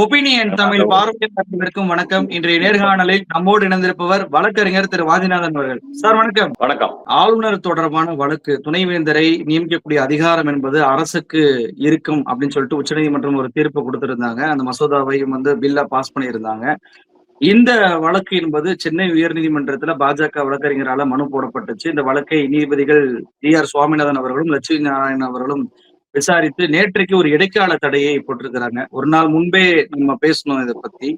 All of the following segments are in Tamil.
ஒபினியன் தமிழ் பார்வையாளர்களுக்கும் வணக்கம். இன்றைய நேர்காணலில் நம்மோடு இணைந்திருப்பவர் வழக்கறிஞர் திரு வாதிநாதன் அவர்கள். சார் வணக்கம். வணக்கம். ஆளுநர் தொடர்பான வழக்கு துணைவேந்தரை நியமிக்கக்கூடிய அதிகாரம் என்பது அரசுக்கு இருக்கும் அப்படின்னு சொல்லிட்டு உச்சநீதிமன்றம் ஒரு தீர்ப்பு கொடுத்திருந்தாங்க. அந்த மசோதாவையும் வந்து பில்லா பாஸ் பண்ணியிருந்தாங்க. இந்த வழக்கு என்பது சென்னை உயர்நீதிமன்றத்துல பாஜக வழக்கறிஞரால மனு போடப்பட்டுச்சு. இந்த வழக்கை நீதிபதிகள் டி ஆர் சுவாமிநாதன் அவர்களும் லட்சுமி நாராயணன் அவர்களும் விசாரித்து நேற்றைக்கு ஒரு இடைக்கால தடையை போட்டிருக்கிறாங்க. ஒரு நாள் முன்பே நம்ம பேசணும் இதை பத்தி.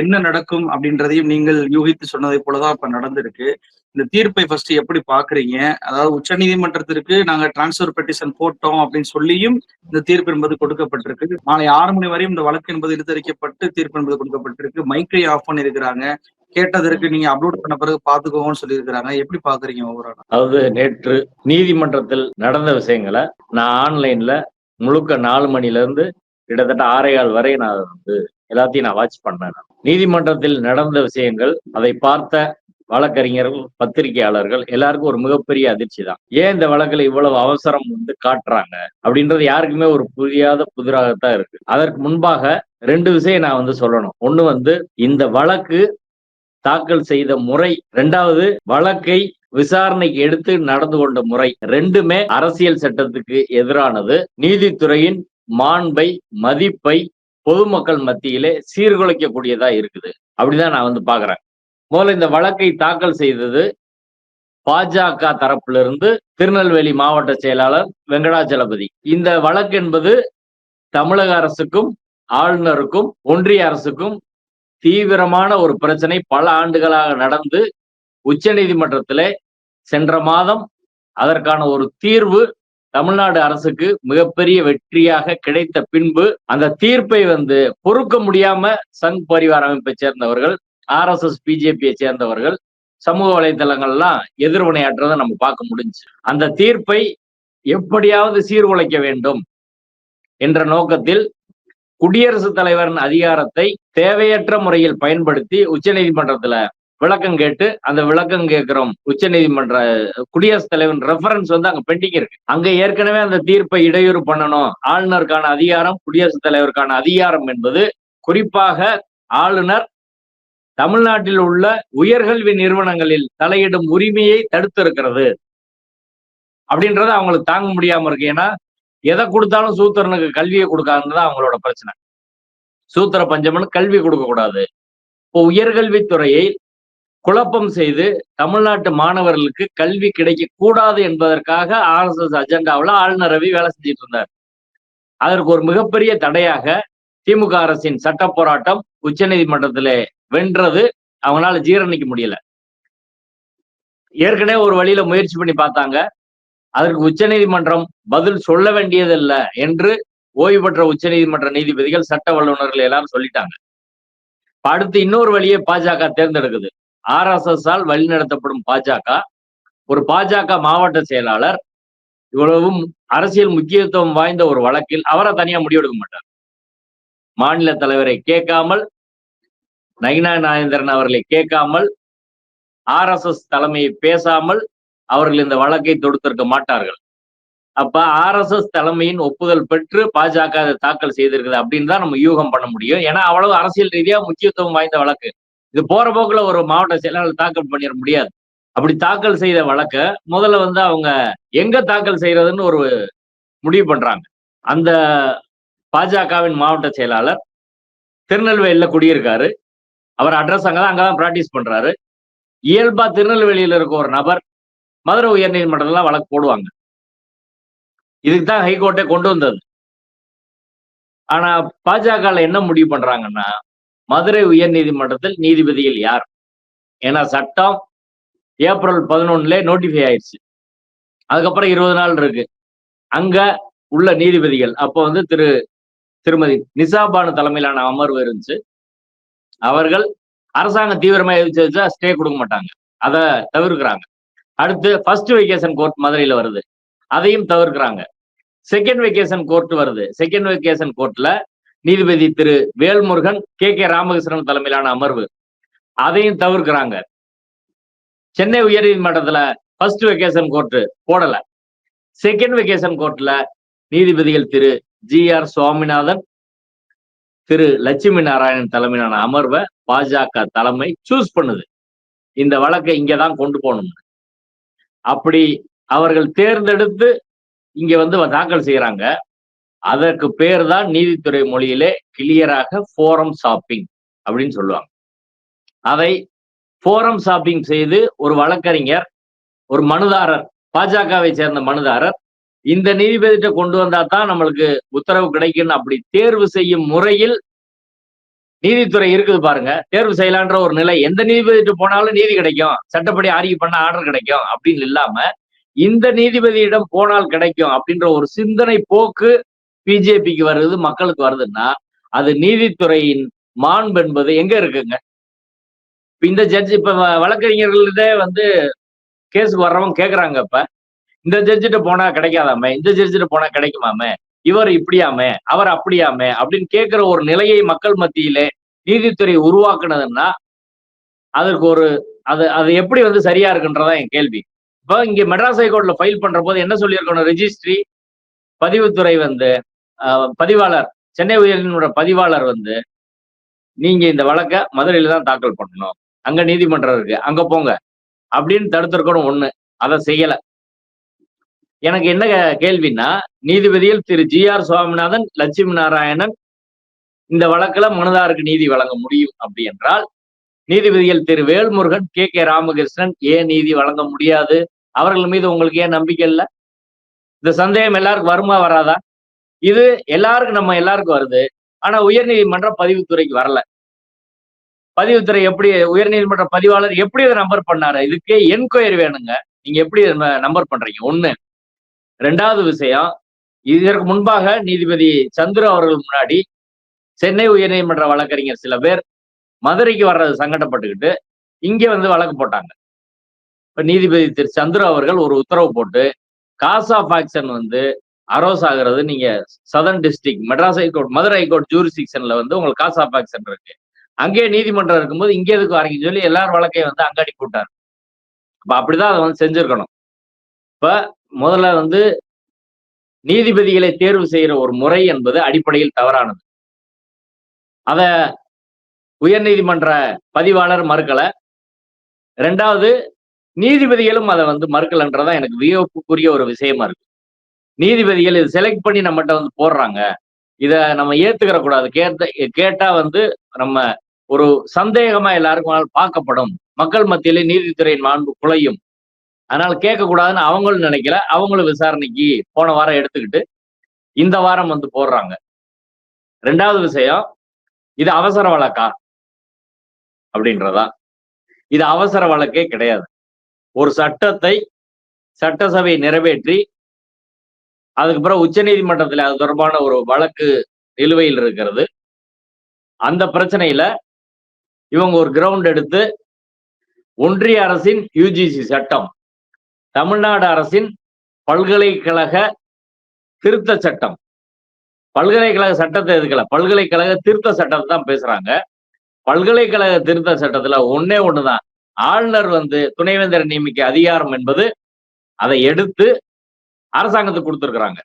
என்ன நடக்கும் அப்படின்றதையும் நீங்கள் யூகித்து சொன்னதை போலதான் இப்ப நடந்திருக்கு. இந்த தீர்ப்பை ஃபர்ஸ்ட் எப்படி பாக்குறீங்க அதாவது உச்ச நீதிமன்றத்திற்கு நாங்க டிரான்ஸ்பர் பெட்டிஷன் போட்டோம் அப்படின்னு சொல்லியும் இந்த தீர்ப்பு என்பது கொடுக்கப்பட்டிருக்கு. மாலை ஆறு மணி வரையும் இந்த வழக்கு என்பது இழுத்தரிக்கப்பட்டு தீர்ப்பு என்பது கொடுக்கப்பட்டிருக்கு. மைக்கை ஆஃப் பண்ணிருக்கிறாங்க கேட்டதற்கு நீங்க அப்லோட் பண்ண பிறகு பாத்துக்கோங்கன்னு சொல்லியிருக்கிறாங்க. எப்படி பாக்குறீங்க ஒவ்வொரு அதாவது நேற்று நீதிமன்றத்தில் நடந்த விஷயங்களை நான் ஆன்லைன்ல முழுக்க நாலு மணில இருந்து கிட்டத்தட்ட ஆறேகால் வரை நான் வந்து எல்லாத்தையும் நான் வாட்ச் பண்ணேன் நீதிமன்றத்தில் நடந்த விஷயங்கள் அதை பார்த்த வழக்கறிஞர்கள் பத்திரிகையாளர்கள் எல்லாருக்கும் ஒரு மிகப்பெரிய அதிர்ச்சி தான். ஏன் இந்த வழக்குல இவ்வளவு அவசரம் வந்து காட்டுறாங்க? அப்படின்றது யாருக்குமே ஒரு புரியாத புதிராகத்தான் இருக்கு. அதற்கு முன்பாக ரெண்டு விஷயம் நான் வந்து சொல்லணும். ஒண்ணு வந்து இந்த வழக்கு தாக்கல் செய்த முறை. ரெண்டாவது வழக்கை விசாரணைக்கு எடுத்து நடந்து கொண்ட முறை. ரெண்டுமே அரசியல் சட்டத்துக்கு எதிரானது. நீதித்துறையின் மாண்பை மதிப்பை பொதுமக்கள் மத்தியிலே சீர்குலைக்கக்கூடியதா இருக்குது. அப்படிதான் நான் வந்து பாக்குறேன் முதல்ல இந்த வழக்கை தாக்கல் செய்தது பாஜக தரப்பிலிருந்து திருநெல்வேலி மாவட்ட செயலாளர் வெங்கடாச்சலபதி இந்த வழக்கு என்பது தமிழக அரசுக்கும் ஆளுநருக்கும் ஒன்றிய அரசுக்கும் தீவிரமான ஒரு பிரச்சனை பல ஆண்டுகளாக நடந்து உச்ச நீதிமன்றத்தில் சென்ற மாதம் அதற்கான ஒரு தீர்வு தமிழ்நாடு அரசுக்கு மிகப்பெரிய வெற்றியாக கிடைத்த பின்பு அந்த தீர்ப்பை வந்து பொறுக்க முடியாம சங் பரிவார் அமைப்பை சேர்ந்தவர்கள் ஆர் எஸ் எஸ் பிஜேபியை சேர்ந்தவர்கள் சமூக வலைதளங்கள்லாம் எதிர்வினையாற்றதை நம்ம பார்க்க முடிஞ்சு. அந்த தீர்ப்பை எப்படியாவது சீர்குலைக்க வேண்டும் என்ற நோக்கத்தில் குடியரசுத் தலைவரின் அதிகாரத்தை தேவையற்ற முறையில் பயன்படுத்தி உச்சநீதிமன்றத்துல விளக்கம் கேட்டு அந்த விளக்கம் கேட்கிறோம். உச்ச நீதிமன்ற குடியரசுத் தலைவன் ரெஃபரன்ஸ் வந்து அங்க பெண்டிங் இருக்கு. அங்க ஏற்கனவே அந்த தீர்ப்பை இடையூறு பண்ணணும். ஆளுநருக்கான அதிகாரம் குடியரசுத் தலைவருக்கான அதிகாரம் என்பது குறிப்பாக ஆளுநர் தமிழ்நாட்டில் உள்ள உயர்கல்வி நிறுவனங்களில் தலையிடும் உரிமையை தடுத்து இருக்கிறது அப்படின்றத அவங்களுக்கு தாங்க முடியாம இருக்கு. ஏன்னா எதை கொடுத்தாலும் சூத்திரனுக்கு கல்வியை கொடுக்காதுன்னு அவங்களோட பிரச்சனை. சூத்திர பஞ்சமனு கல்வி கொடுக்கக்கூடாது இப்போ உயர்கல்வித்துறையை குழப்பம் செய்து தமிழ்நாட்டு மாணவர்களுக்கு கல்வி கிடைக்க கூடாது என்பதற்காக ஆர் எஸ் எஸ் அஜெண்டாவில் ஆளுநர் ரவி வேலை செஞ்சுட்டு இருந்தார். அதற்கு ஒரு மிகப்பெரிய தடையாக திமுக அரசின் சட்ட போராட்டம் உச்ச நீதிமன்றத்தில் வென்றது. அவங்களால ஜீரணிக்க முடியல. ஏற்கனவே ஒரு வழியில முயற்சி பண்ணி பார்த்தாங்க. அதற்கு உச்சநீதிமன்றம் பதில் சொல்ல வேண்டியதில்லை என்று ஓய்வு பெற்ற உச்சநீதிமன்ற நீதிபதிகள் சட்ட வல்லுநர்கள் எல்லாரும் சொல்லிட்டாங்க. அடுத்து இன்னொரு வழியை பாஜக தேர்ந்தெடுக்குது. ஆர் எஸ் எஸ் ஆல் வழிநடத்தப்படும் பாஜக. ஒரு பாஜக மாவட்ட செயலாளர் இவ்வளவும் அரசியல் முக்கியத்துவம் வாய்ந்த ஒரு வழக்கில் அவரை தனியா முடிவெடுக்க மாட்டார். மாநில தலைவரை கேட்காமல் நயினா நாயந்திரன் அவர்களை கேட்காமல் ஆர் எஸ் எஸ் தலைமையை பேசாமல் அவர்கள் இந்த வழக்கை தொடுத்திருக்க மாட்டார்கள். அப்ப ஆர் எஸ் எஸ் தலைமையின் ஒப்புதல் பெற்று பாஜக அதை தாக்கல் செய்திருக்குது அப்படின்னு தான் நம்ம யூகம் பண்ண முடியும். ஏன்னா அவ்வளவு அரசியல் ரீதியா முக்கியத்துவம் வாய்ந்த வழக்கு. இது போற போக்குல ஒரு மாவட்ட செயலாளர் தாக்கல் பண்ணிட முடியாது. அப்படி தாக்கல் செய்த வழக்க முதல்ல வந்து அவங்க எங்க தாக்கல் செய்யறதுன்னு ஒரு முடிவு பண்றாங்க. அந்த பாஜகவின் மாவட்ட செயலாளர் திருநெல்வேலியில குடியிருக்காரு. அவர் அட்ரஸ் அங்கதான் அங்கதான் பிராக்டிஸ் பண்றாரு. இயல்பா திருநெல்வேலியில இருக்க ஒரு நபர் மதுரை உயர் நீதிமன்றம்லாம் வழக்கு போடுவாங்க. இதுக்கு தான் ஹைகோர்ட்டே கொண்டு வந்தது. ஆனா பாஜக என்ன முடிவு பண்றாங்கன்னா மதுரை உயர் நீதிமன்றத்தில் நீதிபதிகள் யார்? ஏன்னா சட்டம் ஏப்ரல் பதினொன்னுல நோட்டிஃபை ஆயிடுச்சு. அதுக்கப்புறம் இருபது நாள் இருக்கு. அங்க உள்ள நீதிபதிகள் அப்போ வந்து திரு திருமதி நிசாபானு தலைமையிலான அமர்வு இருந்துச்சு. அவர்கள் அரசாங்கம் தீவிரமா எதிர்த்து வச்சா ஸ்டே கொடுக்க மாட்டாங்க. அதை தவிர்க்கிறாங்க. அடுத்து ஃபர்ஸ்ட் வெக்கேஷன் கோர்ட் மதுரையில வருது. அதையும் தவிர்க்கிறாங்க. செகண்ட் வெக்கேஷன் கோர்ட் வருது. செகண்ட் வெக்கேஷன் கோர்ட்ல நீதிபதி திரு வேல்முருகன் கே கே ராமகிருஷ்ணன் தலைமையிலான அமர்வு. அதையும் தவிர்க்கிறாங்க. சென்னை உயர்நீதிமன்றத்துல ஃபர்ஸ்ட் வெக்கேஷன் கோர்ட்டு போடல. செகண்ட் வெக்கேஷன் கோர்ட்ல நீதிபதிகள் திரு ஜி ஆர் சுவாமிநாதன் திரு லட்சுமி நாராயணன் தலைமையிலான அமர்வை பாஜக தலைமை சூஸ் பண்ணுது. இந்த வழக்கை இங்கதான் கொண்டு போகணும்னு அப்படி அவர்கள் தேர்ந்தெடுத்து இங்க வந்து தாக்கல் செய்யறாங்க அதற்கு பேர் தான் நீதித்துறை மொழியிலே கிளியராக ஃபோரம் ஷாப்பிங் அப்படின்னு சொல்லுவாங்க. அதை ஃபோரம் ஷாப்பிங் செய்து ஒரு வழக்கறிஞர் ஒரு மனுதாரர் பாஜகவை சேர்ந்த மனுதாரர் இந்த நீதிபதியிட்ட கொண்டு வந்தா தான் நம்மளுக்கு உத்தரவு கிடைக்கும் அப்படி தேர்வு செய்யும் முறையில் நீதித்துறை இருக்குது பாருங்க. தேர்வு செய்யலான்ற ஒரு நிலை. எந்த நீதிபதிட்டு போனாலும் நீதி கிடைக்கும். சட்டப்படி ஆர்கியூ பண்ண ஆர்டர் கிடைக்கும் அப்படின்னு இல்லாம இந்த நீதிபதியிடம் போனால் கிடைக்கும் அப்படின்ற ஒரு சிந்தனை போக்கு பிஜேபிக்கு வருது மக்களுக்கு வருதுன்னா அது நீதித்துறையின் மாண்பு என்பது எங்க இருக்குங்க? இப்ப இந்த ஜட்ஜ் இப்ப வ- வழக்கறிஞர்கள்டே வந்து கேஸுக்கு வர்றவங்க கேக்குறாங்க இப்ப. இந்த ஜட்ஜிட்ட போனா கிடைக்காதாமே? இந்த ஜட்ஜிட்ட போனா கிடைக்குமாமே? இவர் இப்படியாமே அவர் அப்படியாமே அப்படின்னு கேட்கிற ஒரு நிலையை மக்கள் மத்தியிலே நீதித்துறை உருவாக்குனதுன்னா அதற்கு ஒரு அது அது எப்படி வந்து சரியா இருக்குன்றதா என் கேள்வி. இப்போ இங்க மெட்ராஸ் ஹைகோர்ட்ல ஃபைல் பண்ற போது என்ன சொல்லியிருக்கணும்? ரெஜிஸ்ட்ரி பதிவுத்துறை வந்து பதிவாளர் சென்னை உயர்நீதிமன்ற பதிவாளர் வந்து நீங்க இந்த வழக்கை மதுரையில தான் தாக்கல் பண்ணணும். அங்க நீதிமன்றம் இருக்கு. அங்க போங்க. அப்படின்னு தடுத்திருக்கணும் ஒண்ணு. அதை செய்யல. எனக்கு என்ன கேள்வின்னா நீதிபதிகள் திரு ஜி ஆர் சுவாமிநாதன் லட்சுமி நாராயணன் இந்த வழக்குல மனதாருக்கு நீதி வழங்க முடியும் அப்படி என்றால் நீதிபதிகள் திரு வேல்முருகன் கே கே ராமகிருஷ்ணன் ஏன் நீதி வழங்க முடியாது? அவர்கள் மீது உங்களுக்கு ஏன் நம்பிக்கை இல்லை? இந்த சந்தேகம் எல்லாருக்கும் வருமா வராதா? இது எல்லாருக்கும் நம்ம எல்லாருக்கும் வருது. ஆனா உயர்நீதிமன்றம் பதிவுத்துறைக்கு வரல. பதிவுத்துறை எப்படி உயர்நீதிமன்ற பதிவாளர் எப்படி இதை நம்பர் பண்ணாரு? இதுக்கே என்கொயரி வேணுங்க. நீங்க எப்படி நம்பர் பண்றீங்க? ஒண்ணு ரெண்டாவது விஷயம் இதற்கு முன்பாக நீதிபதி சந்துரு அவர்கள் முன்னாடி சென்னை உயர்நீதிமன்ற வழக்கறிஞர் சில பேர் மதுரைக்கு வர்றது சங்கடப்பட்டுக்கிட்டு இங்கே வந்து வழக்கு போட்டாங்க. இப்போ நீதிபதி திரு சந்துரு அவர்கள் ஒரு உத்தரவு போட்டு காஸ் ஆஃப் ஆக்ஷன் வந்து அரோஸ் ஆகிறது நீங்க southern district Madras high court Madurai high court ஜூரிஸ்டிக்ஷன்ல வந்து உங்களுக்கு காஸ் ஆஃப் ஆக்ஷன் இருக்கு. அங்கேயே நீதிமன்றம் இருக்கும்போது இங்கே எதுக்கு வரீங்கன்னு சொல்லி எல்லாரும் வழக்கையும் வந்து அங்காடி அனுப்பி அப்ப அப்படிதான் அதை வந்து செஞ்சிருக்கணும். இப்ப முதல்ல வந்து நீதிபதிகளை தேர்வு செய்கிற ஒரு முறை என்பது அடிப்படையில் தவறானது. அத உயர்நீதிமன்ற பதிவாளர் மறுக்கல. ரெண்டாவது நீதிபதிகளும் அதை வந்து மறுக்கலன்றதா எனக்கு வியப்புக்குரிய ஒரு விஷயமா இருக்கு. நீதிபதிகள் இது செலக்ட் பண்ணி நம்மகிட்ட வந்து போடுறாங்க. இதை நம்ம ஏத்துக்கிற கூடாது. கேட்ட கேட்டா வந்து நம்ம ஒரு சந்தேகமா எல்லாருக்கும் பார்க்கப்படும். மக்கள் மத்தியிலே நீதித்துறையின் மாண்பு குலையும். அதனால கேட்கக்கூடாதுன்னு அவங்களும் நினைக்கல. அவங்களும் விசாரணைக்கு போன வாரம் எடுத்துக்கிட்டு இந்த வாரம் வந்து போடுறாங்க. ரெண்டாவது விஷயம் இது அவசர வழக்கா? அப்படின்றதா. இது அவசர வழக்கே கிடையாது. ஒரு சட்டத்தை சட்டசபை நிறைவேற்றி அதுக்கு பிறகு உச்ச நீதிமன்றத்தில் அது தொடர்பான ஒரு வழக்கு நிலுவையில் இருக்கிறது. அந்த பிரச்சனையில இவங்க ஒரு கிரவுண்ட் எடுத்து ஒன்றிய அரசின் யூஜிசி சட்டம் தமிழ்நாடு அரசின் பல்கலைக்கழக திருத்த சட்டம். பல்கலைக்கழக சட்டத்தை எதுக்கல? பல்கலைக்கழக திருத்த சட்டத்தை தான் பேசுறாங்க. பல்கலைக்கழக திருத்த சட்டத்துல ஒன்னே ஒண்ணுதான். ஆளுநர் வந்து துணைவேந்தர் நியமிக்க அதிகாரம் என்பது அதை எடுத்து அரசாங்கத்துக்கு கொடுத்துருக்குறாங்க.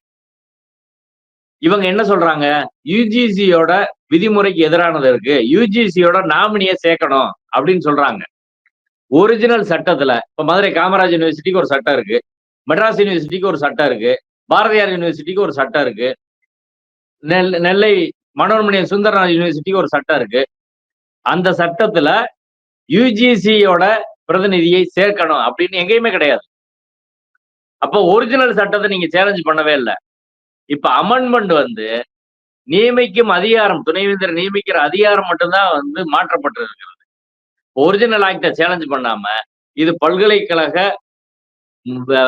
இவங்க என்ன சொல்றாங்க? யுஜிசியோட விதிமுறைக்கு எதிரானது இருக்கு. யுஜிசியோட நாமினியை சேர்க்கணும் அப்படின்னு சொல்றாங்க. ஒரிஜினல் சட்டத்துல இப்ப மதுரை காமராஜ் யூனிவர்சிட்டிக்கு ஒரு சட்டம் இருக்கு. மெட்ராஸ் யூனிவர்சிட்டிக்கு ஒரு சட்டம் இருக்கு. பாரதியார் யூனிவர்சிட்டிக்கு ஒரு சட்டம் இருக்கு. நெல் நெல்லை மனோன்மணியம் சுந்தரநாத் யூனிவர்சிட்டிக்கு ஒரு சட்டம் இருக்கு. அந்த சட்டத்துல யூஜிசியோட பிரதிநிதியை சேர்க்கணும் அப்படின்னு எங்கேயுமே கிடையாது. அப்போ ஒரிஜினல் சட்டத்தை நீங்க சேலஞ்ச் பண்ணவே இல்லை. இப்ப அமெண்ட்மெண்ட் வந்து நியமிக்கும் அதிகாரம் துணைவேந்தர் நியமிக்கிற அதிகாரம் மட்டும்தான் வந்து மாற்றப்பட்டிருக்கிறது ஒரிஜினல் ஆக்டை சேலஞ்ச் பண்ணாம இது பல்கலைக்கழக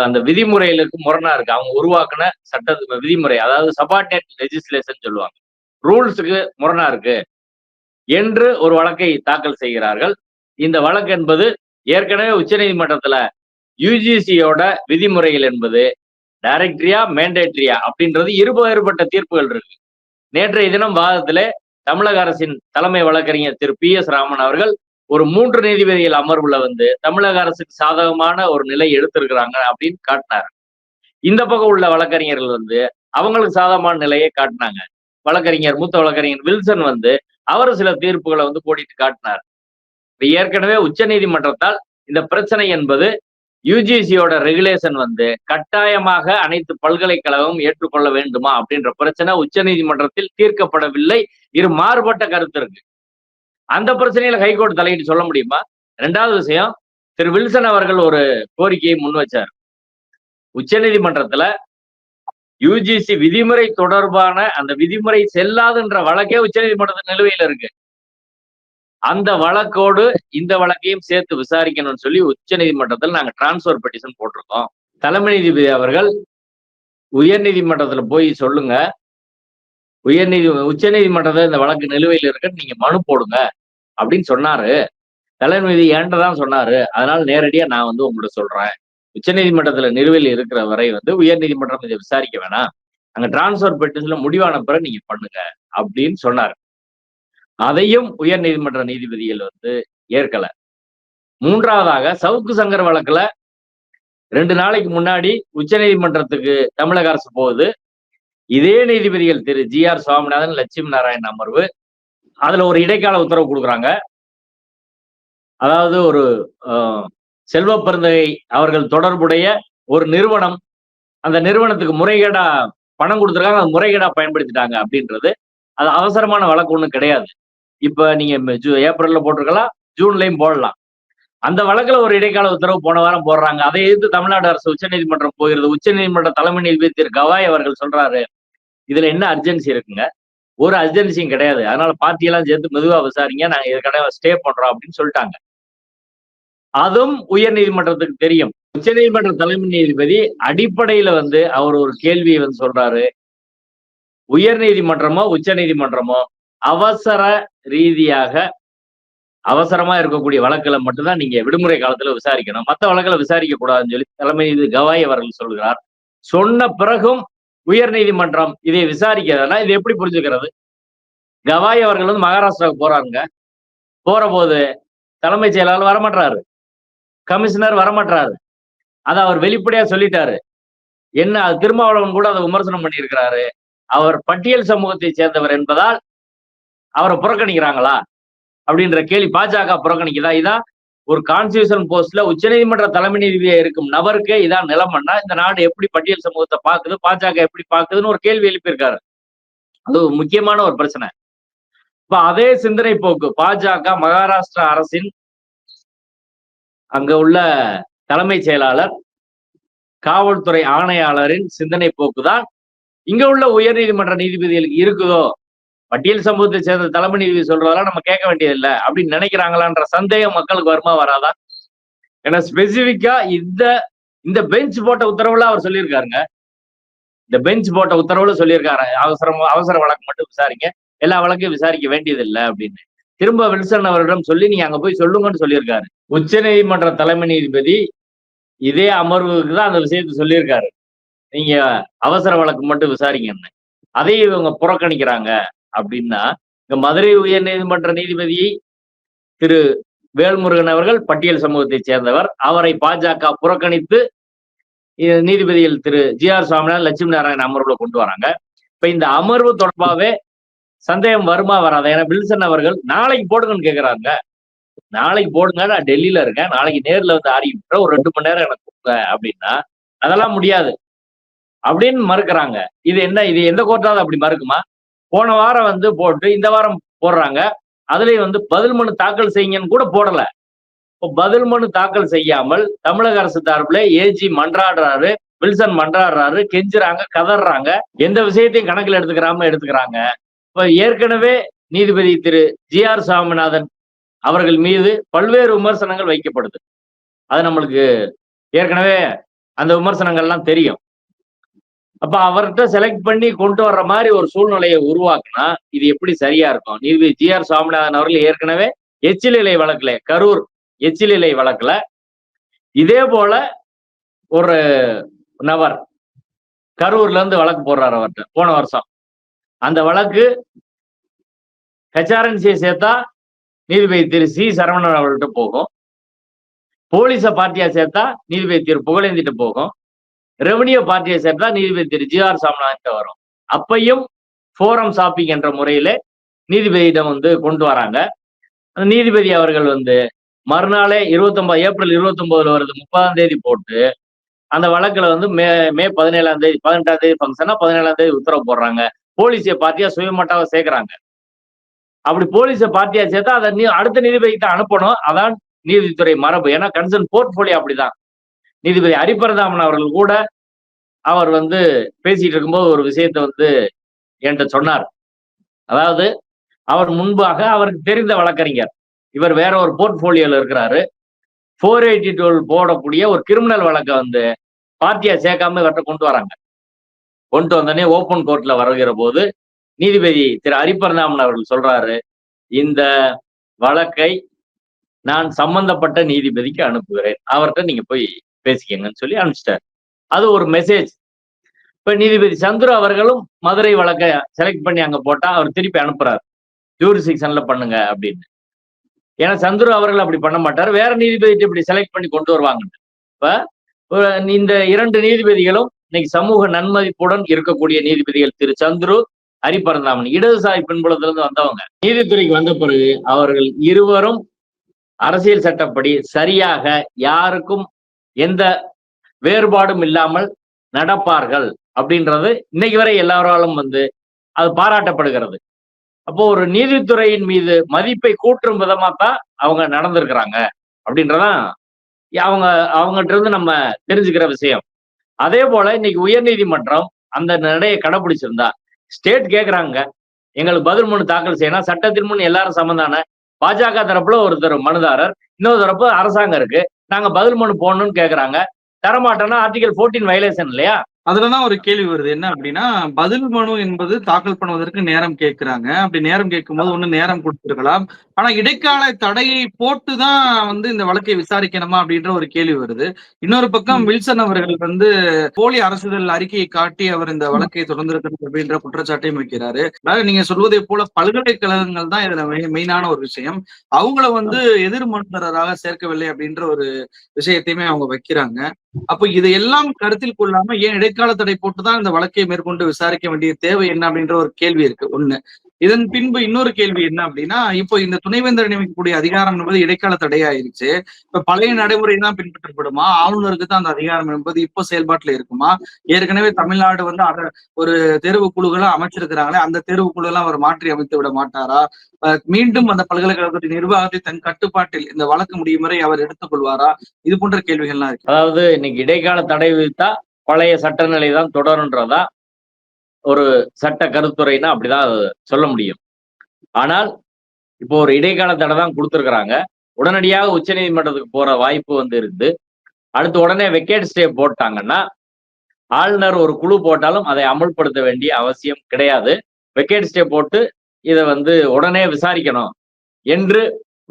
அந்த விதிமுறைகளுக்கு முரணா இருக்கு. அவங்க உருவாக்குன சட்ட விதிமுறை. அதாவது சபார்டினேட் லெஜிஸ்லேஷன் சொல்லுவாங்க. ரூல்ஸுக்கு முரணா இருக்கு என்று ஒரு வழக்கை தாக்கல் செய்கிறார்கள். இந்த வழக்கு என்பது ஏற்கனவே உச்சநீதிமன்றத்துல யுஜிசியோட விதிமுறைகள் என்பது டைரக்டரியா மேண்டேட்ரியா அப்படின்றது இருபட்ட தீர்ப்புகள் இருக்கு. நேற்றைய தினம் வாதத்திலே தமிழக அரசின் தலைமை வழக்கறிஞர் திரு பி எஸ் ராமன் அவர்கள் ஒரு மூன்று நீதிபதிகள் அமர்வுல வந்து தமிழக அரசுக்கு சாதகமான ஒரு நிலை எடுத்திருக்கிறாங்க அப்படின்னு காட்டினாரு. இந்த பக்கம் உள்ள வழக்கறிஞர்கள் வந்து அவங்களுக்கு சாதகமான நிலையை காட்டினாங்க. வழக்கறிஞர் மூத்த வழக்கறிஞர் வில்சன் வந்து அவர் சில தீர்ப்புகளை வந்து கோடிட்டு காட்டினார். ஏற்கனவே உச்ச நீதிமன்றத்தால் இந்த பிரச்சனை என்பது யுஜிசியோட ரெகுலேஷன் வந்து கட்டாயமாக அனைத்து பல்கலைக்கழகமும் ஏற்றுக்கொள்ள வேண்டுமா அப்படின்ற பிரச்சனை உச்ச நீதிமன்றத்தில் தீர்க்கப்படவில்லை. இரு மாறுபட்ட கருத்து இருக்கு. அந்த பிரச்சனையில ஹைகோர்ட் தலையிட்டு சொல்ல முடியுமா? ரெண்டாவது விஷயம் திரு வில்சன் அவர்கள் ஒரு கோரிக்கையை முன் வச்சார். உச்ச நீதிமன்றத்துல யுஜிசி விதிமுறை தொடர்பான அந்த விதிமுறை செல்லாதுன்ற வழக்கே உச்ச நீதிமன்றத்தின் நிலுவையில் இருக்கு. அந்த வழக்கோடு இந்த வழக்கையும் சேர்த்து விசாரிக்கணும்னு சொல்லி உச்ச நீதிமன்றத்தில் நாங்க டிரான்ஸ்பர் பெட்டிஷன் போட்டிருக்கோம். தலைமை நீதிபதி அவர்கள் உயர் நீதிமன்றத்துல போய் சொல்லுங்க. உயர் நீதி உச்ச நீதிமன்றத்தில் இந்த வழக்கு நிலுவையில் இருக்குன்னு நீங்க மனு போடுங்க. அப்படின்னு சொன்னாரு. தலைமை நீதி தான் சொன்னாரு. அதனால நேரடியா நான் வந்து உங்கள்கிட்ட சொல்றேன். உச்சநீதிமன்றத்துல நிலுவையில் இருக்கிற வரை வந்து உயர் நீதிமன்றம் இதை விசாரிக்க வேணாம். அங்க டிரான்ஸ்பர் பெட்டிஷன்ல முடிவான பிறகு நீங்க பண்ணுங்க அப்படின்னு சொன்னார். அதையும் உயர் நீதிமன்ற நீதிபதிகள் வந்து ஏற்கல. மூன்றாவதாக சவுக்கு சங்கர் வழக்குல ரெண்டு நாளைக்கு முன்னாடி உச்ச நீதிமன்றத்துக்கு தமிழக அரசு போகுது. இதே நீதிபதிகள் திரு ஜி ஆர் சுவாமிநாதன் லட்சுமி நாராயண் அமர்வு அதுல ஒரு இடைக்கால உத்தரவு கொடுக்குறாங்க. அதாவது ஒரு செல்வ பெருந்தகை அவர்கள் தொடர்புடைய ஒரு நிறுவனம் அந்த நிறுவனத்துக்கு முறைகேடா பணம் கொடுத்துருக்காங்க அது முறைகேடா பயன்படுத்திட்டாங்க அப்படின்றது. அது அவசரமான வழக்கு ஒன்றும் கிடையாது. இப்போ நீங்க ஜூ- ஏப்ரல்ல போட்டிருக்கலாம் ஜூன்லையும் போடலாம். அந்த வழக்குல ஒரு இடைக்கால உத்தரவு போன வாரம் போடுறாங்க. அதை எதிர்த்து தமிழ்நாடு அரசு உச்சநீதிமன்றம் போகிறது. உச்சநீதிமன்ற தலைமை நீதிபதி திரு கவாய் அவர்கள் சொல்றாரு. இதுல என்ன அர்ஜென்சி இருக்குங்க? ஒரு அர்ஜென்சியும் கிடையாது. அதனால பார்ட்டியெல்லாம் சேர்த்து மெதுவா விசாரிங்க நாங்க இதுக்கடைய ஸ்டே பண்றோம் அப்படின்னு சொல்லிட்டாங்க. அதுவும் உயர் நீதிமன்றத்துக்கு தெரியும். உச்ச நீதிமன்ற தலைமை நீதிபதி அடிப்படையில வந்து அவர் ஒரு கேள்வியை வந்து சொல்றாரு. உயர் நீதிமன்றமோ உச்ச நீதிமன்றமோ அவசர ரீதியாக அவசரமா இருக்கக்கூடிய வழக்குல மட்டும்தான் நீங்க விடுமுறை காலத்துல விசாரிக்கணும். மற்ற வழக்குல விசாரிக்க கூடாதுன்னு சொல்லி தலைமை நீதி கவாய் அவர்கள் சொல்கிறார். சொன்ன பிறகும் உயர் நீதிமன்றம் இதை விசாரிக்கிறதுனா இது எப்படி புரிஞ்சுக்கிறது? கவாய் அவர்கள் வந்து மகாராஷ்டிராவுக்கு போறாங்க போற போது தலைமைச் செயலாளர் வரமாட்டாரு கமிஷனர் வரமாட்டாரு அதை அவர் வெளிப்படையா சொல்லிட்டாரு. என்ன அது திருமாவளவன் கூட அதை விமர்சனம் பண்ணியிருக்கிறாரு. அவர் பட்டியல் சமூகத்தை சேர்ந்தவர் என்பதால் அவரை புறக்கணிக்கிறாங்களா? அப்படின்ற கேள்வி பாஜக புறக்கணிக்குதா? இதான் ஒரு கான்ஸ்டியூஷன் போஸ்ட்ல உச்சநீதிமன்ற தலைமை நீதிபதியா இருக்கும் நபருக்கே இதான் நிலைமைன்னா இந்த நாடு எப்படி பட்டியல் சமூகத்தை பாக்குது பாஜக எப்படி பாக்குதுன்னு ஒரு கேள்வி எழுப்பியிருக்காரு. அது ஒரு முக்கியமான ஒரு பிரச்சனை. இப்ப அதே சிந்தனை போக்கு பாஜக மகாராஷ்டிரா அரசின் அங்க உள்ள தலைமைச் செயலாளர் காவல்துறை ஆணையாளரின் சிந்தனை போக்குதான் இங்க உள்ள உயர்நீதிமன்ற நீதிபதிகளுக்கு இருக்குதோ பட்டியல் சமூகத்தை சேர்ந்த தலைமை நீதிபதி சொல்றதெல்லாம் நம்ம கேட்க வேண்டியதில்லை அப்படின்னு நினைக்கிறாங்களான்ற சந்தேகம் மக்களுக்கு வருமா வராதா? ஏன்னா ஸ்பெசிபிக்கா இந்த இந்த பெஞ்ச் போட்ட உத்தரவுல அவர் சொல்லியிருக்காருங்க. இந்த பெஞ்ச் போட்ட உத்தரவுல சொல்லியிருக்காரு. அவசரம் அவசர வழக்கு மட்டும் விசாரிங்க. எல்லா வழக்கையும் விசாரிக்க வேண்டியதில்லை அப்படின்னு. திரும்ப வில்சன் அவரிடம் சொல்லி நீங்க அங்க போய் சொல்லுங்கன்னு சொல்லியிருக்காரு. உச்ச நீதிமன்ற தலைமை நீதிபதி இதே அமர்வுக்கு தான் அந்த விஷயத்தை சொல்லியிருக்காரு. நீங்க அவசர வழக்கு மட்டும் விசாரிங்கன்னு. அதையும் இவங்க புறக்கணிக்கிறாங்க. அப்படின்னா இங்க மதுரை உயர் நீதிமன்ற நீதிபதியை திரு வேல்முருகன் அவர்கள் பட்டியல் சமூகத்தை சேர்ந்தவர். அவரை பாஜக புறக்கணித்து நீதிபதிகள் திரு ஜி ஆர் சுவாமிநாதன் லட்சுமி நாராயண அமர்வுல கொண்டு வராங்க. இப்ப இந்த அமர்வு தொடர்பாகவே சந்தேகம் வருமா வராது? ஏன்னா வில்சன் அவர்கள் நாளைக்கு போடுங்கன்னு கேட்கிறாங்க நாளைக்கு போடுங்க நான் டெல்லியில இருக்கேன். நாளைக்கு நேர்ல வந்து ஆடி ஒரு ரெண்டு மணி நேரம் எனக்கு கொடுங்க அப்படின்னா அதெல்லாம் முடியாது. அப்படின்னு மறுக்கிறாங்க. இது என்ன? இது எந்த கோர்ட்டாவது அப்படி மறுக்குமா? போன வாரம் வந்து போட்டு இந்த வாரம் போடுறாங்க. அதுலயும் வந்து பதில் மனு தாக்கல் செய்யுங்கன்னு கூட போடல. இப்போ பதில் மனு தாக்கல் செய்யாமல் தமிழக அரசு தரப்புல ஏஜி மன்றாடுறாரு வில்சன் மன்றாடுறாரு கெஞ்சுறாங்க கதறாங்க. எந்த விஷயத்தையும் கணக்கில் எடுத்துக்கிறாம எடுத்துக்கிறாங்க. இப்ப ஏற்கனவே நீதிபதி திரு ஜி ஆர் சாமிநாதன் அவர்கள் மீது பல்வேறு விமர்சனங்கள் வைக்கப்படுது. அது நம்மளுக்கு ஏற்கனவே அந்த விமர்சனங்கள்லாம் தெரியும். அப்ப அவர்கிட்ட செலக்ட் பண்ணி கொண்டு வர்ற மாதிரி ஒரு சூழ்நிலையை உருவாக்குனா இது எப்படி சரியா இருக்கும்? நீதிபதி ஜி ஆர் சுவாமிநாதன் அவர்கள் ஏற்கனவே எச்சிலிலை வழக்குல கரூர் எச்சிலிலை வழக்குல. இதே போல ஒரு நபர் கரூர்ல இருந்து வழக்கு போடுறாரு அவர்கிட்ட போன வருஷம். அந்த வழக்கு ஹெச்ஆர்என்சியை சேர்த்தா நீதிபதி திரு சி சரவணன் அவர்கள்ட்ட போகும். போலீஸ பார்ட்டியா சேர்த்தா நீதிபதி திரு புகழேந்திட்டு போகும். ரெவன்யூ பார்ட்டியை சேர்த்தா நீதிபதி திரு ஜி ஆர் சாமிநாதன் வரும். அப்பையும் ஃபோரம் ஷாப்பிங் என்ற முறையில நீதிபதியிடம் வந்து கொண்டு வராங்க. நீதிபதி அவர்கள் வந்து மறுநாளே இருபத்தொன்பது ஏப்ரல் இருபத்தொன்பதுல வருது முப்பதாம் தேதி போட்டு அந்த வழக்குல வந்து மே மே பதினேழாம் தேதி பதினெட்டாம் தேதி ஃபங்க்ஷனா பதினேழாம் தேதி உத்தரவு போடுறாங்க. போலீஸை பார்ட்டியா சுயமட்டாவை சேர்க்கிறாங்க. அப்படி போலீஸை பார்ட்டியா சேர்த்தா அதை நீ அடுத்த நீதிபதிக்கு தான் அனுப்பணும். அதான் நீதித்துறை மரபு. ஏன்னா கன்சர்ன் போர்ட்போலியோ அப்படிதான். நீதிபதி ஹரிபரதாமன் அவர்கள் கூட அவர் வந்து பேசிட்டு இருக்கும்போது ஒரு விஷயத்தை வந்து என்கிட்ட சொன்னார். அதாவது அவர் முன்பாக அவருக்கு தெரிந்த வழக்கறிஞர். இவர் வேற ஒரு போர்ட்போலியோல இருக்கிறாரு. ஃபோர் எயிட்டி டுவெல் போடக்கூடிய ஒரு கிரிமினல் வழக்கை வந்து பார்ட்டியா சேர்க்காம இவர்கிட்ட கொண்டு வராங்க. கொண்டு வந்தோடனே ஓப்பன் கோர்ட்ல வருகிற போது நீதிபதி திரு ஹரிபரந்தாமன் அவர்கள் சொல்றாரு இந்த வழக்கை நான் சம்பந்தப்பட்ட நீதிபதிக்கு அனுப்புகிறேன். அவர்கிட்ட நீங்க போய் பேசிக்கங்கன்னு சொல்லி அனுப்பிச்சிட்டாரு. அது ஒரு மெசேஜ் இப்ப நீதிபதி சந்துரு அவர்களும் மதுரை வழக்கை செலக்ட் பண்ணி அங்க போட்டா அவர் திருப்பி அனுப்புறாரு. ஜூரிசிக்ஷன்ல பண்ணுங்க அப்படின்னு. ஏன்னா சந்துரு அவர்கள் அப்படி பண்ண மாட்டார். வேற நீதிபதி இப்படி செலக்ட் பண்ணி கொண்டு வருவாங்க. இப்ப இந்த இரண்டு நீதிபதிகளும் இன்னைக்கு சமூக நன்மதிப்புடன் இருக்கக்கூடிய நீதிபதிகள் திரு சந்துரு ஹரிபரந்தாமன் இடதுசாரி பின்புலத்துல இருந்து வந்தவங்க. நீதித்துறைக்கு வந்த பிறகு அவர்கள் இருவரும் அரசியல் சட்டப்படி சரியாக யாருக்கும் எந்த வேறுபாடும் இல்லாமல் நடப்பார்கள் அப்படின்றது இன்னைக்கு வரை எல்லாராலும் வந்து அது பாராட்டப்படுகிறது. அப்போ ஒரு நீதித்துறையின் மீது மதிப்பை கூற்றும் விதமா தான் அவங்க நடந்திருக்கிறாங்க அப்படின்றதான் அவங்க அவங்ககிட்ட இருந்து நம்ம தெரிஞ்சுக்கிற விஷயம். அதே போல இன்னைக்கு உயர்நீதிமன்றம் அந்த நடையை கடைபிடிச்சிருந்தா ஸ்டேட் கேட்குறாங்க எங்களுக்கு பதில் மனு தாக்கல் செய்யணும் சட்டத்தின் முன் எல்லாரும் சமந்தான பாஜக தரப்புல ஒருத்தர் மனுதாரர் இன்னொரு தரப்பு அரசாங்கம் இருக்கு நாங்க பதில் மனு போடணும்னு கேட்குறாங்க தரமாட்டோம்னா ஆர்டிகல் 14 வயலேஷன் இல்லையா? அதுலதான் ஒரு கேள்வி வருது. என்ன அப்படின்னா பதில் மனு என்பது தாக்கல் பண்ணுவதற்கு நேரம் கேட்கிறாங்க. அப்படி நேரம் கேட்கும்போது ஒண்ணு நேரம் கொடுத்திருக்கலாம். ஆனா இடைக்கால தடையை போட்டுதான் வந்து இந்த வழக்கை விசாரிக்கணுமா அப்படின்ற ஒரு கேள்வி வருது. இன்னொரு பக்கம் வில்சன் அவர்கள் வந்து போலி அரசுதல் அறிக்கையை காட்டி அவர் இந்த வழக்கை தொடர்ந்திருக்கிறது அப்படின்ற குற்றச்சாட்டையும் வைக்கிறாரு. அதாவது நீங்க சொல்வதை போல பல்கலைக்கழகங்கள் தான் இதுல மெயினான ஒரு விஷயம். அவங்கள வந்து எதிர் மனுதாரராக சேர்க்கவில்லை அப்படின்ற ஒரு விஷயத்தையுமே அவங்க வைக்கிறாங்க. அப்போ இதையெல்லாம் கருத்தில் கொள்ளாம ஏன் இடைக்கால தடை போட்டுதான் இந்த வழக்கை மேற்கொண்டு விசாரிக்க வேண்டிய தேவை என்ன அப்படின்ற ஒரு கேள்வி இருக்கு. ஒண்ணு. இதன் பின்பு இன்னொரு கேள்வி என்ன அப்படின்னா இப்போ இந்த துணைவேந்தர் நியமிக்கக்கூடிய அதிகாரம் என்பது இடைக்கால தடையாயிருச்சு. இப்ப பழைய நடைமுறை தான் பின்பற்றப்படுமா? ஆளுநருக்கு தான் அந்த அதிகாரம் என்பது இப்போ செயல்பாட்டுல இருக்குமா? ஏற்கனவே தமிழ்நாடு வந்து அத ஒரு தேர்வு குழுகளை அமைச்சிருக்கிறாங்களே அந்த தேர்வு குழுலாம் அவர் மாற்றி அமைத்து விட மாட்டாரா? மீண்டும் அந்த பல்கலைக்கழகத்தின் நிர்வாகத்தை தன் கட்டுப்பாட்டில் இந்த வழக்கு முடியும் வரை அவர் எடுத்துக் கொள்வாரா இது போன்ற கேள்விகள்லாம் இருக்கு. அதாவது இன்னைக்கு இடைக்கால தடை விதித்தா பழைய சட்டநிலை தான் தொடருன்றதா ஒரு சட்ட கருத்துரைனா அப்படிதான் அது சொல்ல முடியும். ஆனால் இப்போ ஒரு இடைக்கால தடை தான் கொடுத்துருக்குறாங்க. உடனடியாக உச்சநீதிமன்றத்துக்கு போற வாய்ப்பு வந்து இருந்து அடுத்து உடனே வெக்கேட் ஸ்டே போட்டாங்கன்னா ஆளுநர் ஒரு குழு போட்டாலும் அதை அமல்படுத்த வேண்டிய அவசியம் கிடையாது. வெக்கேட் ஸ்டே போட்டு இதை வந்து உடனே விசாரிக்கணும் என்று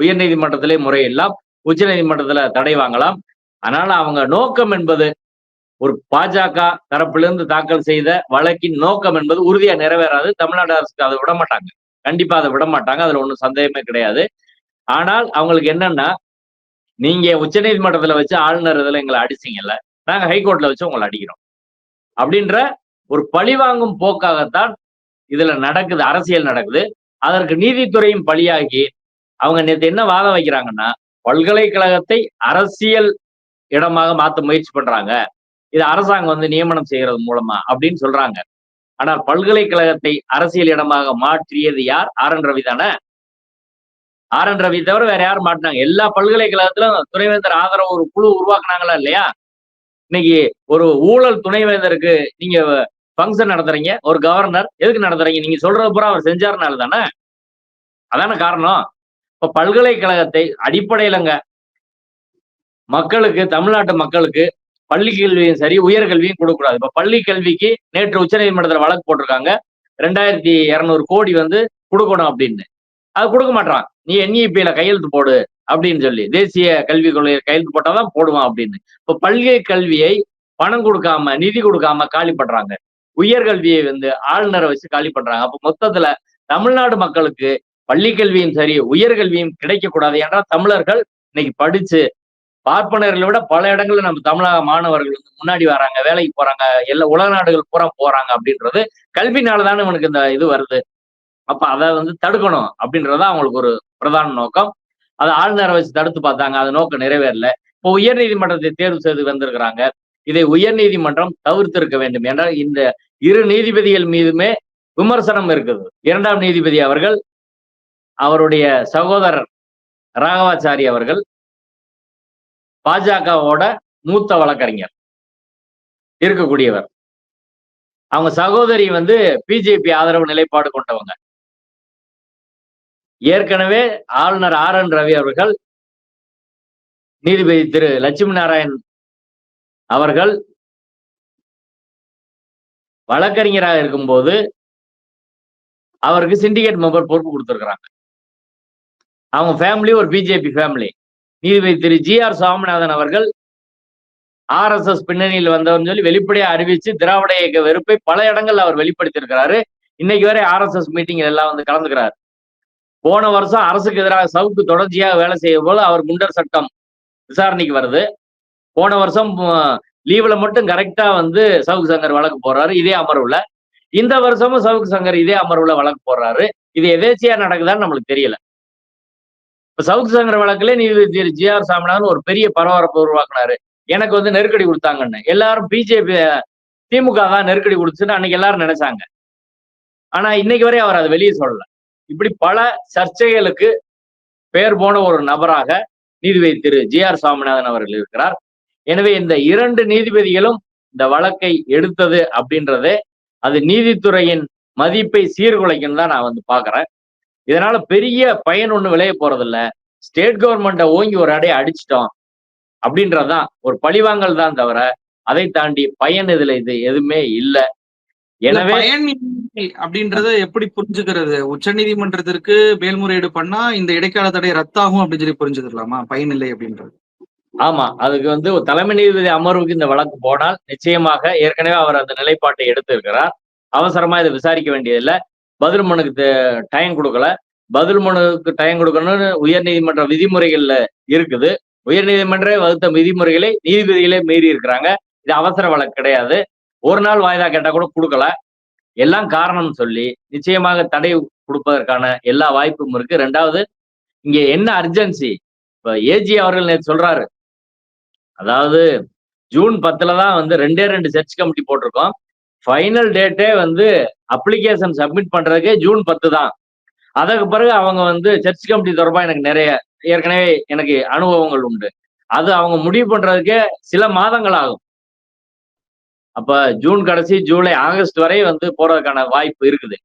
உயர்நீதிமன்றத்திலே உச்ச உச்சநீதிமன்றத்துல தடை வாங்கலாம். அதனால அவங்க நோக்கம் என்பது ஒரு பாஜக தரப்பிலிருந்து தாக்கல் செய்த வழக்கின் நோக்கம் என்பது உறுதியா நிறைவேறாது. தமிழ்நாடு அரசுக்கு அதை விட மாட்டாங்க கண்டிப்பா அதை விட மாட்டாங்க அதுல ஒன்றும் சந்தேகமே கிடையாது. ஆனால் அவங்களுக்கு என்னன்னா நீங்க உச்சநீதிமன்றத்துல வச்சு ஆளுநர் இதுல எங்களை அடிச்சீங்கல்ல நாங்க ஹைகோர்ட்ல வச்சு உங்களை அடிக்கிறோம். அப்படின்ற ஒரு பழிவாங்கும் போக்காகத்தான் இதுல நடக்குது அரசியல் நடக்குது. அதற்கு நீதித்துறையும் பழியாகி அவங்க நேற்று என்ன வாதம் வைக்கிறாங்கன்னா பல்கலைக்கழகத்தை அரசியல் இடமாக மாற்ற முயற்சி பண்றாங்க. இது அரசாங்கம் வந்து நியமனம் செய்கிறது மூலமா அப்படின்னு சொல்றாங்க. ஆனால் பல்கலைக்கழகத்தை அரசியல் இடமாக மாற்றியது யார்? ஆர். என். ரவி தானே? ஆர். என். ரவி தவிர வேற யாரும் மாட்டினாங்க. எல்லா பல்கலைக்கழகத்திலும் துணைவேந்தர் ஆதரவு ஒரு குழு உருவாக்குனாங்களா இல்லையா? இன்னைக்கு ஒரு ஊழல் துணைவேந்தருக்கு நீங்க ஃபங்க்ஷன் நடத்துறீங்க ஒரு கவர்னர் எதுக்கு நடத்துறீங்க? நீங்க சொல்றது பூரா அவர் செஞ்சாருனால தானே? அதான காரணம். இப்ப பல்கலைக்கழகத்தை அடிப்படையிலங்க மக்களுக்கு தமிழ்நாட்டு மக்களுக்கு பள்ளி கல்வியும் சரி உயர்கல்வியும் கொடுக்கக்கூடாது. இப்ப பள்ளி கல்விக்கு நேற்று உச்சநீதிமன்றத்தில் வழக்கு போட்டிருக்காங்க. ரெண்டாயிரத்தி இரநூறு கோடி வந்து கொடுக்கணும் அப்படின்னு. அது கொடுக்க மாட்டான் நீ என்இபியில கையெழுத்து போடு அப்படின்னு சொல்லி தேசிய கல்விக் கொள்கை கையெழுத்து போட்டாதான் போடுவான் அப்படின்னு. இப்ப பள்ளி கல்வியை பணம் கொடுக்காம நிதி கொடுக்காம காலி பண்றாங்க. உயர்கல்வியை வந்து ஆளுநரை வச்சு காலி பண்றாங்க. அப்ப மொத்தத்துல தமிழ்நாடு மக்களுக்கு பள்ளி கல்வியும் சரி உயர்கல்வியும் கிடைக்கக்கூடாது என்றால் ஏன்னா தமிழர்கள் இன்னைக்கு படிச்சு பார்ப்பனர்களை விட பல இடங்கள்ல நம்ம தமிழக மாணவர்கள் வந்து முன்னாடி வராங்க வேலைக்கு போறாங்க எல்லா உலக நாடுகள் பூரா போறாங்க அப்படின்றது கல்வினால தானே இவனுக்கு இந்த இது வருது. அப்ப அதை வந்து தடுக்கணும் அப்படின்றதான் அவங்களுக்கு ஒரு பிரதான நோக்கம். அதை ஆளுநரை வச்சு தடுத்து பார்த்தாங்க அது நோக்கம் நிறைவேறல. இப்போ உயர்நீதிமன்றத்தை தேர்வு செய்து வந்திருக்கிறாங்க. இதை உயர்நீதிமன்றம் தவிர்த்திருக்க வேண்டும் என்றால் இந்த இரு நீதிபதிகள் மீதுமே விமர்சனம் இருக்குது. இரண்டாம் நீதிபதி அவர்கள் அவருடைய சகோதரர் ராகவாச்சாரி அவர்கள் பாஜகவோட மூத்த வழக்கறிஞர் இருக்கக்கூடியவர். அவங்க சகோதரி வந்து பிஜேபி ஆதரவு நிலைப்பாடு கொண்டவங்க. ஏற்கனவே ஆளுநர் ஆர் என் ரவி அவர்கள் நீதிபதி திரு லட்சுமி நாராயண் அவர்கள் வழக்கறிஞராக இருக்கும்போது அவருக்கு சிண்டிகேட் மெம்பர் பொறுப்பு கொடுத்துருக்குறாங்க. அவங்க ஃபேமிலி ஒரு பிஜேபி ஃபேமிலி நீதிபதி திரு ஜி ஆர் சுவாமிநாதன் அவர்கள் ஆர்எஸ்எஸ் பின்னணியில் வந்தவர்னு சொல்லி வெளிப்படையா அறிவிச்சு திராவிட இயக்க வெறுப்பை பல இடங்கள்ல அவர் வெளிப்படுத்தியிருக்கிறாரு. இன்னைக்கு வரை ஆர்எஸ்எஸ் மீட்டிங் எல்லாம் வந்து கலந்துக்கிறார். போன வருஷம் அரசுக்கு எதிராக சவுக்கு தொடர்ச்சியாக வேலை செய்யும் போல அவர் குண்டர் சட்டம் விசாரணைக்கு வருது. போன வருஷம் லீவ்ல மட்டும் கரெக்டா வந்து சவுக்கு சங்கர் வழக்கு போடுறாரு இதே அமர்வுல. இந்த வருஷமும் சவுக்கு சங்கர் இதே அமர்வுல வழக்கு போடுறாரு. இது எதேச்சியா நடக்குதான்னு நம்மளுக்கு தெரியல. இப்ப சவுக்கு சங்கர் வழக்குல நீதிபதி ஜி ஆர் சாமிநாதன் ஒரு பெரிய பரபரப்பு உருவாக்குனாரு. எனக்கு வந்து நெருக்கடி கொடுத்தாங்கன்னு. எல்லாரும் பிஜேபி திமுக தான் நெருக்கடி கொடுத்துன்னு அன்னைக்கு எல்லாரும் நினைச்சாங்க. ஆனா இன்னைக்கு வரை அவர் அதை வெளியே சொல்லல. இப்படி பல சர்ச்சைகளுக்கு பெயர் போன ஒரு நபராக நீதிபதி திரு ஜி ஆர் சாமிநாதன் அவர்கள் இருக்கிறார். எனவே இந்த இரண்டு நீதிபதிகளும் இந்த வழக்கை எடுத்தது அப்படின்றதே அது நீதித்துறையின் மதிப்பை சீர்குலைக்கும் தான் நான் வந்து பாக்குறேன் இதனால பெரிய பயன் ஒண்ணு விளைய போறதில்ல. ஸ்டேட் கவர்மெண்ட்டை ஓங்கி ஒரு அடைய அடிச்சிட்டோம் அப்படின்றதுதான். ஒரு பழிவாங்கல் தான் தவிர அதை தாண்டி பயன் இதுல இது எதுவுமே இல்லை. எனவே அப்படின்றத எப்படி புரிஞ்சுக்கிறது? உச்ச நீதிமன்றத்திற்கு மேல்முறையீடு பண்ணா இந்த இடைக்கால தடை ரத்தாகும் அப்படின்னு சொல்லி புரிஞ்சுக்கலாமா? பயன் இல்லை அப்படின்றது. ஆமா அதுக்கு வந்து ஒரு தலைமை நீதிபதி அமர்வுக்கு இந்த வழக்கு போனால் நிச்சயமாக ஏற்கனவே அவர் அந்த நிலைப்பாட்டை எடுத்து இருக்கிறார் அவசரமா இதை விசாரிக்க வேண்டியதில்லை. பதில் மனுக்கு டைம் கொடுக்கல. பதில் மனுக்கு டைம் கொடுக்கணும்னு உயர்நீதிமன்ற விதிமுறைகள்ல இருக்குது. உயர்நீதிமன்றே வகுத்த விதிமுறைகளை நீதிபதிகளே மீறி இருக்கிறாங்க. இது அவசர வழக்கு கிடையாது. ஒரு நாள் வாய்தா கேட்டா கூட கொடுக்கல. எல்லாம் காரணம் சொல்லி நிச்சயமாக தடை கொடுப்பதற்கான எல்லா வாய்ப்பும் இருக்கு. ரெண்டாவது இங்க என்ன அர்ஜென்சி இப்ப ஏஜி அவர்கள் நேற்று சொல்றாரு. அதாவது ஜூன் பத்துல தான் வந்து ரெண்டே ரெண்டு சர்ச் கமிட்டி போட்டிருக்கோம். ஃபைனல் டேட்டே வந்து அப்ளிகேஷன் சப்மிட் பண்றதுக்கே ஜூன் பத்து தான். அதற்கு பிறகு அவங்க வந்து சர்ச் கமிட்டி தொடர்பாக எனக்கு நிறைய ஏற்கனவே எனக்கு அனுபவங்கள் உண்டு. அது அவங்க முடிவு பண்றதுக்கே சில மாதங்கள் ஆகும். அப்ப ஜூன் கடைசி ஜூலை ஆகஸ்ட் வரை வந்து போறதுக்கான வாய்ப்பு இருக்குது.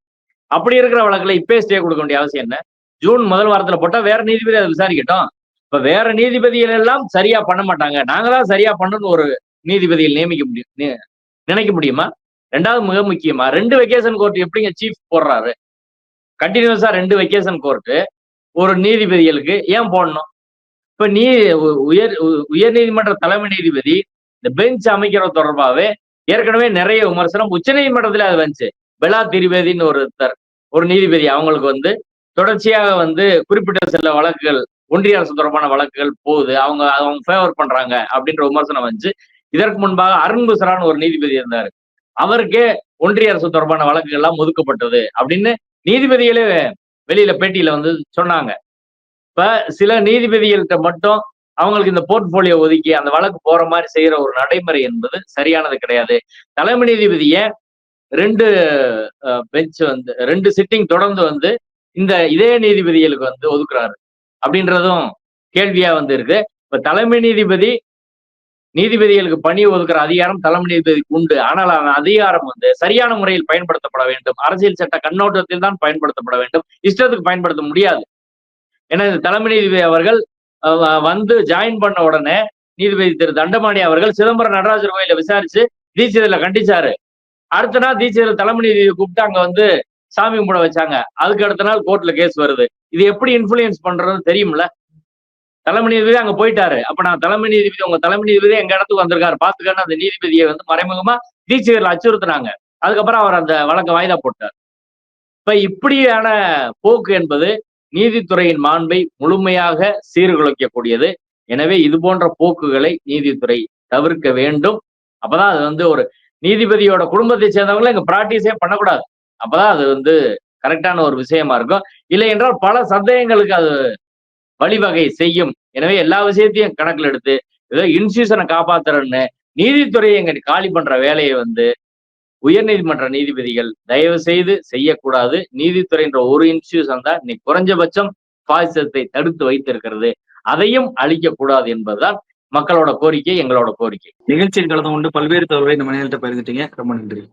அப்படி இருக்கிற வழக்குல இப்பே ஸ்டே கொடுக்க வேண்டிய அவசியம் என்ன? ஜூன் முதல் வாரத்துல போட்டா வேற நீதிபதி அதை விசாரிக்கட்டும். இப்ப வேற நீதிபதிகள் எல்லாம் சரியா பண்ண மாட்டாங்க. நாங்க தான் சரியா பண்ணணும்னு ஒரு நீதிபதியில் நியமிக்க முடியும் நினைக்க முடியுமா? ரெண்டாவது மிக முக்கியமா ரெண்டு வெக்கேஷன் கோர்ட் எப்படிங்க சீஃப் போடுறாரு? கண்டினியூஸா ரெண்டு வெக்கேஷன் கோர்ட்டு ஒரு நீதிபதிகளுக்கு ஏன் போடணும்? இப்ப நீ உயர் உயர் நீதிமன்ற தலைமை நீதிபதி இந்த பெஞ்ச் அமைக்கிறது தொடர்பாகவே ஏற்கனவே நிறைய விமர்சனம் உச்ச நீதிமன்றத்துல அது வந்துச்சு. பெலா திரிவேதின்னு ஒருத்தர் ஒரு நீதிபதி அவங்களுக்கு வந்து தொடர்ச்சியாக வந்து குறிப்பிட்ட சில வழக்குகள் ஒன்றிய அரசு தொடர்பான வழக்குகள் போகுது அவங்க அவங்க ஃபேவர் பண்றாங்க அப்படின்ற விமர்சனம் வந்துச்சு. இதற்கு முன்பாக அருண் புசரான்னு ஒரு நீதிபதி இருந்தாரு. அவருக்கே ஒன்றிய அரசு தொடர்பான வழக்குகள் எல்லாம் ஒதுக்கப்பட்டது அப்படின்னு நீதிபதிகளே வெளியில பேட்டியில வந்து சொன்னாங்க. இப்ப சில நீதிபதிகள்கிட்ட மட்டும் அவங்களுக்கு இந்த போர்ட்போலியோ ஒதுக்கி அந்த வழக்கு போற மாதிரி செய்யற ஒரு நடைமுறை என்பது சரியானது கிடையாது. தலைமை நீதிபதிய ரெண்டு பெஞ்ச் வந்து ரெண்டு சிட்டிங் தொடர்ந்து வந்து இந்த இதே நீதிபதிகளுக்கு வந்து ஒதுக்குறாரு. அப்படின்றதும் கேள்வியா வந்து இருக்கு. இப்ப தலைமை நீதிபதி நீதிபதிகளுக்கு பணி ஒதுக்குற அதிகாரம் தலைமை நீதிபதிக்கு உண்டு. ஆனால் அந்த அதிகாரம் வந்து சரியான முறையில் பயன்படுத்தப்பட வேண்டும். அரசியல் சட்ட கண்ணோட்டத்தில் தான் பயன்படுத்தப்பட வேண்டும். இஷ்டத்துக்கு பயன்படுத்த முடியாது. ஏன்னா இந்த தலைமை நீதிபதி அவர்கள் வந்து ஜாயின் பண்ண உடனே நீதிபதி திரு தண்டமாணி அவர்கள் சிதம்பரம் நடராஜர் கோயில விசாரிச்சு தீட்சிதல கண்டிச்சாரு. அடுத்த நாள் தீட்சிதல் தலைமை நீதிபதி கூப்பிட்டு அங்க வந்து சாமி கும்பிட வச்சாங்க. அதுக்கு அடுத்த நாள் கோர்ட்ல கேஸ் வருது. இது எப்படி இன்ஃபுளுயன்ஸ் பண்றதுன்னு தெரியும்ல? தலைமை நீதிபதி அங்க போயிட்டாரு. அப்ப நான் தலைமை நீதிபதி உங்க தலைமை நீதிபதி எங்க இடத்துக்கு வந்திருக்காரு. பாத்துக்கன்னு அந்த நீதிபதியை வந்து மறைமுகமா தீட்சிகர்ல அச்சுறுத்தினாங்க. அதுக்கப்புறம் அவர் அந்த வழக்க வாய்தா போட்டார். இப்ப இப்படியான போக்கு என்பது நீதித்துறையின் மாண்பை முழுமையாக சீர்குலைக்கக்கூடியது. எனவே இது போன்ற போக்குகளை நீதித்துறை தவிர்க்க வேண்டும். அப்பதான் அது வந்து ஒரு நீதிபதியோட குடும்பத்தை சேர்ந்தவங்களும் இங்க பிராக்டிஸே பண்ணக்கூடாது. அப்பதான் அது வந்து கரெக்டான ஒரு விஷயமா இருக்கும். இல்லை என்றால் பல சந்தேகங்களுக்கு அது வழிவகை செய்யும். எனவே எல்லா விஷயத்தையும் கணக்கில் எடுத்து ஏதோ இன்ஸ்டியூஷனை காப்பாத்துறேன்னு நீதித்துறையை எங்க காலி பண்ற வேலையை வந்து உயர்நீதிமன்ற நீதிபதிகள் தயவு செய்து செய்யக்கூடாது. நீதித்துறைன்ற ஒரு இன்ஸ்டியூஷன் தான் இன்னைக்கு குறைஞ்சபட்சம் பாசிசத்தை தடுத்து வைத்திருக்கிறது. அதையும் அழிக்கக்கூடாது என்பதுதான் மக்களோட கோரிக்கை எங்களோட கோரிக்கை. நிகழ்ச்சியில் கலந்து கொண்டு பல்வேறு தகவலை நம்ம நேரத்தை பகிர்ந்துட்டீங்க. ரொம்ப நன்றி.